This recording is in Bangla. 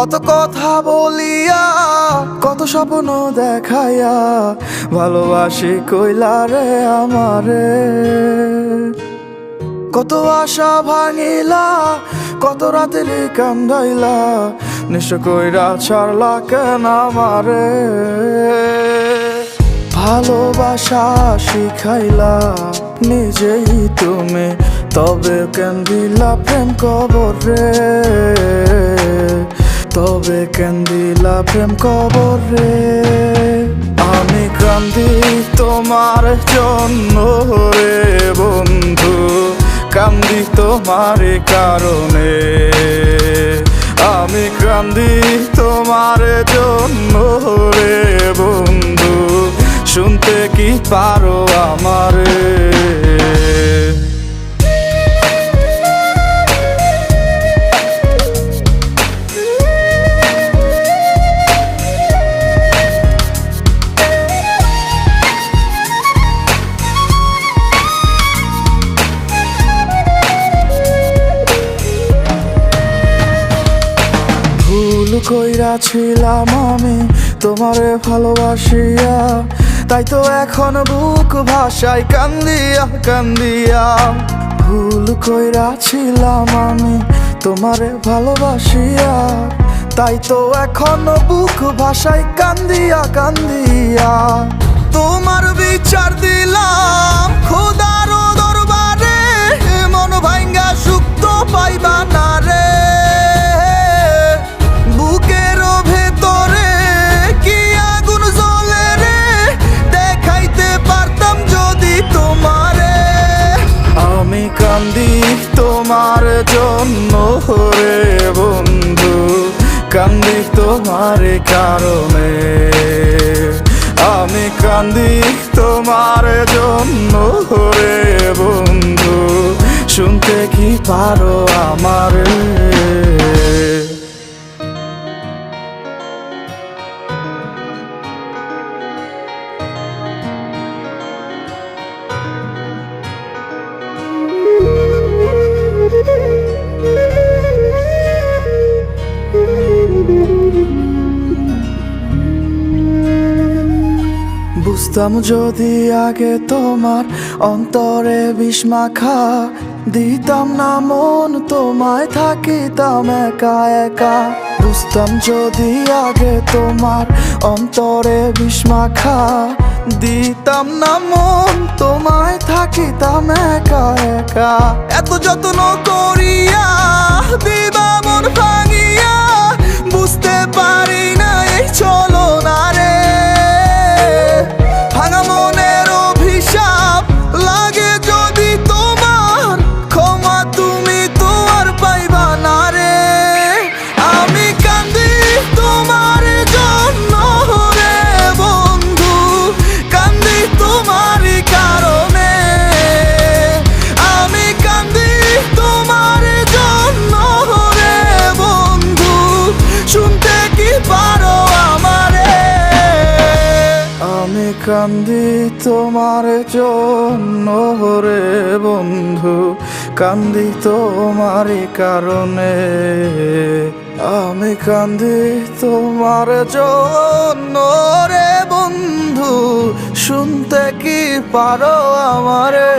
কত কথা বলিয়া, কত স্বপ্ন দেখাইয়া, ভালোবাসি কইলা রে আমারে। কত আশা ভাঙিলা, কত রাতের কান্দাইলা নিশ্চ কইরা ছাড়লা কেন আমারে? ভালোবাসা শিখাইলা নিজেই তুমি, তবে কেন দিলা প্রেম কবর? রে তবে কেন দিলা প্রেম কবর রে আমি কান্দি তোমার জন্য রে বন্ধু কান্দি তোমার কারণে। আমি কান্দি তোমার জন্য রে বন্ধু, শুনতে কি পারো আমারে? কইরা ছিলাম আমি, তোমারে ভালোবাসিয়া। তাই তো এখন বুক ভাষায় কান্দিয়া কান্দিয়া। ভুল কইরা ছিলাম আমি, তোমারে ভালোবাসিয়া। তাই তো এখন বুক ভাষায় কান্দিয়া কান্দিয়া। তোমার বিচার দিলাম খোদার তোমার জন্য রে বন্ধু, কান্দি তোমার কারণে। আমি কান্দি তোমার জন্য রে বন্ধু, শুনতে কি পারো আমারে? বুঝতাম যদি আগে তোমার অন্তরে বিস্মাখা দিতাম না মন, তোমায় থাকিতাম একা একা। বুঝতাম যদি আগে তোমার অন্তরে বিস্মাখা দিতাম না মন, তোমায় থাকিতাম একা একা। এত যত্ন করিয়া কান্দি তোমার জন্য হরে বন্ধু, কান্দি তোমার কারণে। আমি কান্দি তোমার জন্য রে বন্ধু, শুনতে কি পারো আমারে?